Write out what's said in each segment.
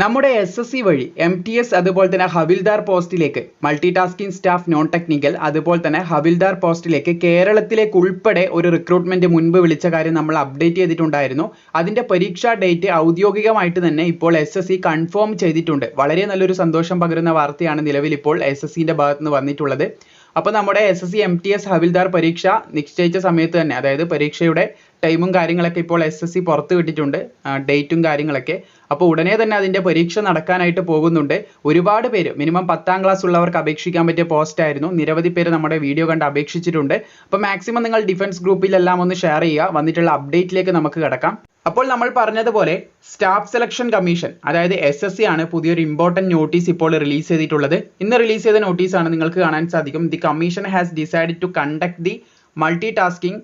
നമ്മുടെ S S C വഴി M T S അതുപോലെ തന്നെ ഹവിൽദാർ പോസ്റ്റിലേക്ക് multi tasking staff non technical അതുപോലെ തന്നെ ഹവിൽദാർ പോസ്റ്റിലേക്ക് കേരളത്തിലേക്ക് ഉൾപ്പെടെ ഒരു റിക്രൂട്ട്മെന്റ് മുൻപ് വിളിച്ച കാര്യം നമ്മൾ അപ്ഡേറ്റ് ചെയ്തിട്ടുണ്ടായിരുന്നു. അതിന്റെ പരീക്ഷാ ഡേറ്റ് ഔദ്യോഗികമായിട്ട് തന്നെ ഇപ്പോൾ എസ് എസ് സി കൺഫേം ചെയ്തിട്ടുണ്ട്. വളരെ നല്ലൊരു സന്തോഷം പകരുന്ന വാർത്തയാണ് നിലവിൽ ഇപ്പോൾ എസ് എസ് സിന്റെ ഭാഗത്ത് നിന്ന് വന്നിട്ടുള്ളത്. അപ്പോൾ നമ്മുടെ S S C M T S ഹവിൽദാർ പരീക്ഷ നിശ്ചയിച്ച സമയത്ത് തന്നെ അതായത് പരീക്ഷയുടെ ടൈമും കാര്യങ്ങളൊക്കെ ഇപ്പോൾ എസ് എസ് സി പുറത്ത് വിട്ടിട്ടുണ്ട് ഡേറ്റും കാര്യങ്ങളൊക്കെ. അപ്പോൾ ഉടനെ തന്നെ അതിന്റെ പരീക്ഷ നടക്കാനായിട്ട് പോകുന്നുണ്ട്. ഒരുപാട് പേര് മിനിമം പത്താം ക്ലാസ് ഉള്ളവർക്ക് അപേക്ഷിക്കാൻ പറ്റിയ പോസ്റ്റ് ആയിരുന്നു. നിരവധി പേര് നമ്മുടെ വീഡിയോ കണ്ട് അപേക്ഷിച്ചിട്ടുണ്ട്. അപ്പോൾ മാക്സിമം നിങ്ങൾ ഡിഫൻസ് ഗ്രൂപ്പിലെല്ലാം ഒന്ന് ഷെയർ ചെയ്യുക. വന്നിട്ടുള്ള അപ്ഡേറ്റിലേക്ക് നമുക്ക് കിടക്കാം. അപ്പോൾ നമ്മൾ പറഞ്ഞതുപോലെ സ്റ്റാഫ് സെലക്ഷൻ കമ്മീഷൻ അതായത് എസ് എസ് സി ആണ് പുതിയൊരു ഇമ്പോർട്ടന്റ് നോട്ടീസ് ഇപ്പോൾ റിലീസ് ചെയ്തിട്ടുള്ളത്. ഇന്ന് റിലീസ് ചെയ്ത നോട്ടീസ് ആണ് നിങ്ങൾക്ക് കാണാൻ സാധിക്കും. The commission has decided to conduct the multi tasking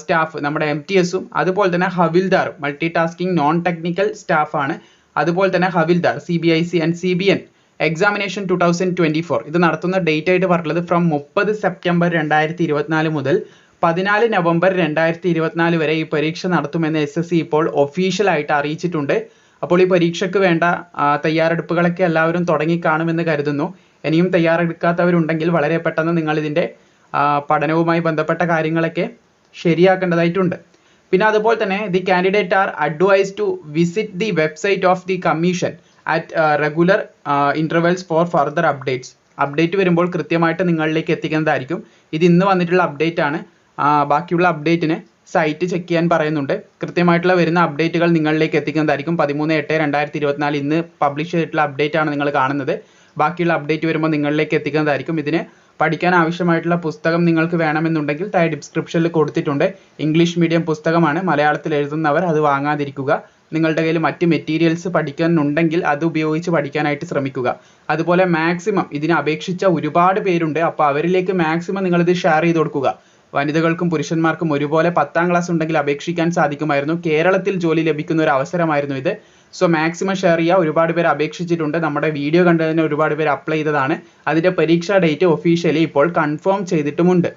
staff നമ്മുടെ എം ടി എസും അതുപോലെ തന്നെ ഹവിൽദാറും മൾട്ടി ടാസ്കിംഗ് നോൺ ടെക്നിക്കൽ സ്റ്റാഫാണ് അതുപോലെ തന്നെ Havildar C B I C and C B N examination two thousand twenty four ഇത് നടത്തുന്ന ഡേറ്റ് ആയിട്ട് പറഞ്ഞിട്ടുള്ളത് ഫ്രം മുപ്പത് സെപ്റ്റംബർ രണ്ടായിരത്തി ഇരുപത്തിനാല് മുതൽ പതിനാല് നവംബർ രണ്ടായിരത്തി ഇരുപത്തിനാല് വരെ ഈ പരീക്ഷ നടത്തുമെന്ന് എസ് എസ് സി ഇപ്പോൾ ഒഫീഷ്യലായിട്ട് അറിയിച്ചിട്ടുണ്ട്. അപ്പോൾ ഈ പരീക്ഷയ്ക്ക് വേണ്ട തയ്യാറെടുപ്പുകളൊക്കെ എല്ലാവരും തുടങ്ങി കാണുമെന്ന് കരുതുന്നു. ഇനിയും തയ്യാറെടുക്കാത്തവരുണ്ടെങ്കിൽ വളരെ പെട്ടെന്ന് നിങ്ങൾ ഇതിന്റെ പഠനവുമായി ബന്ധപ്പെട്ട കാര്യങ്ങളൊക്കെ ശരിയാക്കേണ്ടതായിട്ടുണ്ട്. പിന്നെ അതുപോലെ തന്നെ the candidate are advise to visit the website of the commission at regular intervals for further updates update വരുമ്പോൾ കൃത്യമായിട്ട് നിങ്ങളിലേക്ക് എത്തിക്കുന്നതായിരിക്കും. ഇത് ഇന്ന് വന്നിട്ടുള്ള അപ്ഡേറ്റ് ആണ്. ബാക്കിയുള്ള അപ്ഡേറ്റിന് സൈറ്റ് ചെക്ക് ചെയ്യാൻ പറയുന്നുണ്ട്. കൃത്യമായിട്ടുള്ള വരുന്ന അപ്ഡേറ്റുകൾ നിങ്ങളിലേക്ക് എത്തിക്കുന്നതായിരിക്കും. പതിമൂന്ന് എട്ട് രണ്ടായിരത്തി ഇരുപത്തിനാല് ഇന്ന് പബ്ലിഷ് ചെയ്തിട്ടുള്ള അപ്ഡേറ്റ് ആണ് നിങ്ങൾ കാണുന്നത്. ബാക്കിയുള്ള അപ്ഡേറ്റ് വരുമ്പോൾ നിങ്ങളിലേക്ക് എത്തിക്കുന്നതായിരിക്കും. ഇതിന് പഠിക്കാൻ ആവശ്യമായിട്ടുള്ള പുസ്തകം നിങ്ങൾക്ക് വേണമെന്നുണ്ടെങ്കിൽ താഴെ ഡിസ്ക്രിപ്ഷനിൽ കൊടുത്തിട്ടുണ്ട്. ഇംഗ്ലീഷ് മീഡിയം പുസ്തകമാണ്. മലയാളത്തിൽ എഴുതുന്നവർ അത് വാങ്ങാതിരിക്കുക. നിങ്ങളുടെ കയ്യിൽ മറ്റ് മെറ്റീരിയൽസ് പഠിക്കാനുണ്ടെങ്കിൽ അത് ഉപയോഗിച്ച് പഠിക്കാനായിട്ട് ശ്രമിക്കുക. അതുപോലെ മാക്സിമം ഇതിനെ അപേക്ഷിച്ച ഒരുപാട് പേരുണ്ട്. അപ്പോൾ അവരിലേക്ക് മാക്സിമം നിങ്ങളിത് ഷെയർ ചെയ്ത് കൊടുക്കുക. വനിതകൾക്കും പുരുഷന്മാർക്കും ഒരുപോലെ പത്താം ക്ലാസ് ഉണ്ടെങ്കിൽ അപേക്ഷിക്കാൻ സാധിക്കുമായിരുന്നു. കേരളത്തിൽ ജോലി ലഭിക്കുന്ന ഒരു അവസരമായിരുന്നു ഇത്. സോ മാക്സിമം ഷെയർ ചെയ്യുക ഒരുപാട് പേര് അപേക്ഷിച്ചിട്ടുണ്ട്. നമ്മുടെ വീഡിയോ കണ്ടതിന് ഒരുപാട് പേര് അപ്ലൈ ചെയ്തതാണ്. അതിന്റെ പരീക്ഷാ ഡേറ്റ് ഒഫീഷ്യലി ഇപ്പോൾ കൺഫേം ചെയ്തിട്ടുമുണ്ട്.